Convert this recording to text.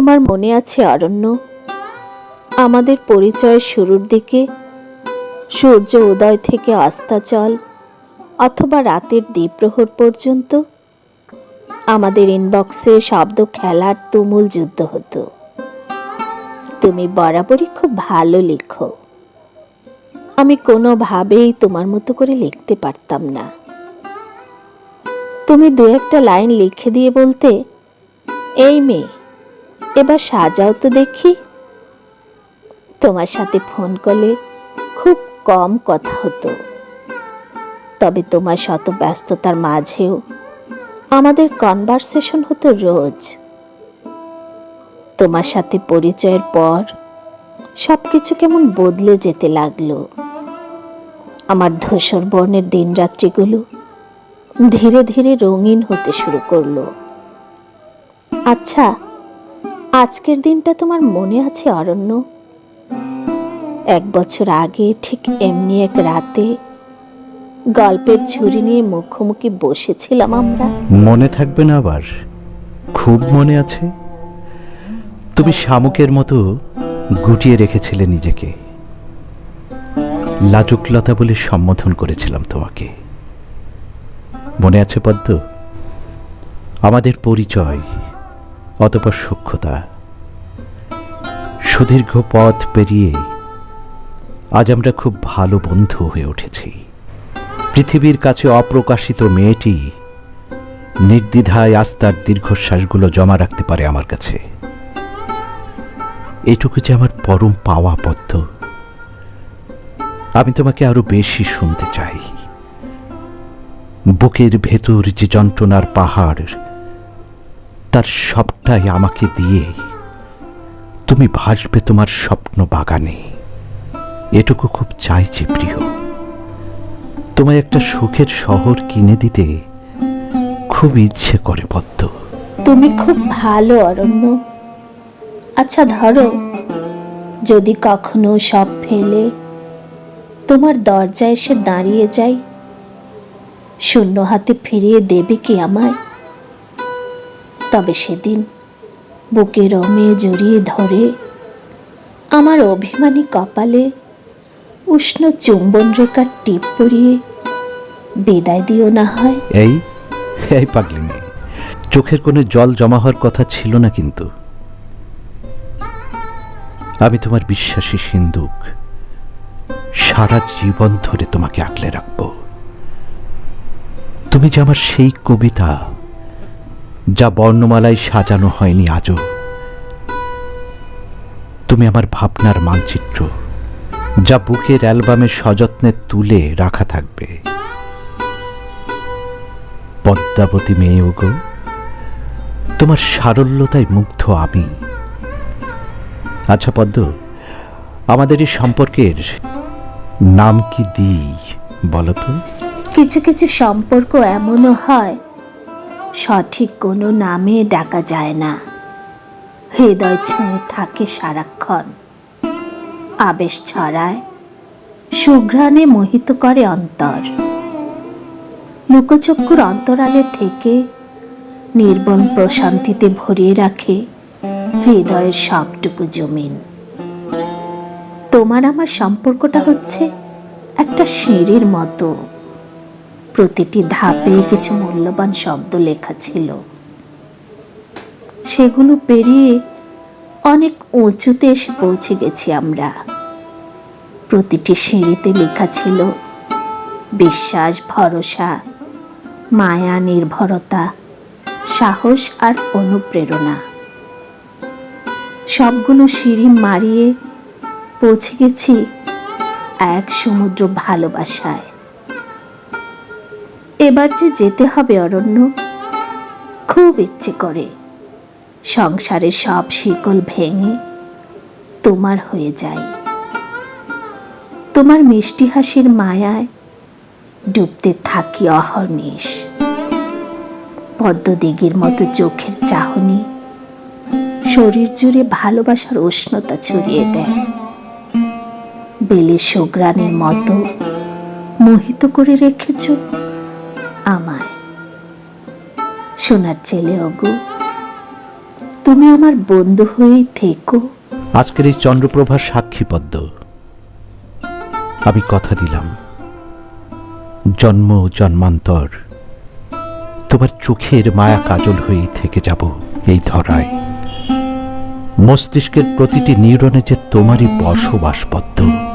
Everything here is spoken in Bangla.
তোমার মনে আছে অরণ্য আমাদের পরিচয়ের শুরুর দিকে সূর্য উদয় থেকে অস্তাচল অথবা রাতের দ্বীপ্রহর পর্যন্ত আমাদের ইনবক্সে শব্দ খেলার তুমুল যুদ্ধ হতো। তুমি বরাবরই খুব ভালো লেখো। আমি কোনোভাবেই তোমার মতো করে লিখতে পারতাম না। তুমি দু একটা লাইন লিখে দিয়ে বলতে, এই মেয়ে এবার সাজাও তো দেখি। তোমার সাথে ফোন করলে খুব কম কথা হতো। তবে তোমার শত ব্যস্ততার মাঝেও আমাদের কনভারসেশন হতো রোজ। তোমার সাথে পরিচয়ের পর সব কিছু কেমন বদলে যেতে লাগল। আমার ধূসর বর্ণের দিনরাত্রিগুলো ধীরে ধীরে রঙিন হতে শুরু করল। আচ্ছা আজকের দিনটা তোমার মনে আছে, অরণ্য? এক বছর আগে ঠিক এমনি এক রাতে গল্পের ঝুড়ি নিয়ে মুখোমুখি বসেছিলাম আমরা। মনে থাকবে না আবার? খুব মনে আছে? তুমি শামুকের মতো গুটিয়ে রেখেছিলে নিজেকে। লাজুকলতা বলে সম্বোধন করেছিলাম তোমাকে। মনে আছে পদ্ম? আমাদের পরিচয় অতপর সূক্ষ্মতা। সুদীর্ঘ পথ পেরিয়ে আজ আমরা খুব ভালো বন্ধু হয়ে উঠেছি। পৃথিবীর কাছে অপ্রকাশিত মেয়েটি নির্দ্বিধায় আস্তার দীর্ঘশ্বাসগুলো জমা রাখতে পারে আমার কাছে। এটুকু যে আমার পরম পাওয়া পদ্ম আমি তোমাকে আরও বেশি শুনতে চাই। বুকের ভেতর যে যন্ত্রণার পাহাড় তার সবটাই আমাকে দিয়ে তুমি ভাসবে তোমার স্বপ্ন বাগানে। এটুকু খুব চাইছি প্রিয়। তোমায় একটা সুখের শহর কিনে দিতে খুব ইচ্ছে করে পদ্ম তুমি খুব ভালো, অরণ্য। আচ্ছা ধরো, যদি কখনো সব ফেলে, তোমার দরজায় এসে দাঁড়িয়ে যাই, শূন্য হাতে ফিরিয়ে দেবে কি আমায়? তবে সেদিন বুকে রমে জড়িয়ে ধরে আমার অভিমানী কপালে উষ্ণ চুম্বন রেখার টিপ পরিয়ে বিদায় দিও না হয়। এই এই পাগলি মেয়ে, চোখের কোণে জল জমা হওয়ার কথা ছিল না কিন্তু। আমি তোমার বিশ্বাসী সিন্ধুক, সারা জীবন ধরে তোমাকে আঁকলে রাখব। তুমি যে আমার সেই কবিতা যা বর্ণমালায় সাজানো হয়নি আজও। তুমি আমার ভাবনার মানচিত্র, যা বুকের অ্যালবামে সযত্নে তুলে রাখা থাকবে। পদ্মাবতী মেয়ে ওগো, তোমার সারল্যতায় মুগ্ধ আমি। আচ্ছা পদ্ম, আমাদের এই সম্পর্কের নাম কি দিই বলো তো? কিছু কিছু সম্পর্ক এমনও হয় সঠিক কোনো নামে ডাকা যায় না। হৃদয় ছুঁয়ে থাকে সারাক্ষণ। আবেশ ছড়ায়, সুঘ্রাণে মোহিত করে অন্তর। লুকোচক্ষুর অন্তরালে থেকে নির্বন প্রশান্তিতে ভরিয়ে রাখে হৃদয়ের সবটুকু জমিন। তোমার আমার সম্পর্কটা হচ্ছে একটা সিঁড়ির মতো। প্রতিটি ধাপে কিছু মূল্যবান শব্দ লেখা ছিল। সেগুলো পেরিয়ে অনেক উঁচুতে এসে পৌঁছে গেছি আমরা। প্রতিটি সিঁড়িতে লেখা ছিল, বিশ্বাস, ভরসা, মায়া, নির্ভরতা, সাহস আর অনুপ্রেরণা। সবগুলো সিঁড়ি মারিয়ে পৌঁছে গেছি এক সমুদ্র ভালোবাসায়। এবার যে যেতে হবে অরণ্য, খুব ইচ্ছে করে। সংসারের সব শিকল ভেঙে তোমার হয়ে যায়। তোমার মিষ্টি হাসির মায়ায় ডুবতে থাকি অহর্নিশ। পদ্মদিঘির মতো চোখের চাহনি শরীর জুড়ে ভালোবাসার উষ্ণতা ছড়িয়ে দেয়। বেলে সোগ্রানের মতো মোহিত করে রেখেছ সোনার ছেলে, অগু। তুমি আমার বন্ধু হয়েই থেকো। আজকের এই চন্দ্রপ্রভার সাক্ষী পদ্ম আমি কথা দিলাম। জন্ম জন্মান্তর। তোমার চোখের মায়া কাজল হয়েই থেকে যাব এই ধরায়। মস্তিষ্কের প্রতিটি নিউরনে যে তোমারই বসবাস পদ্ম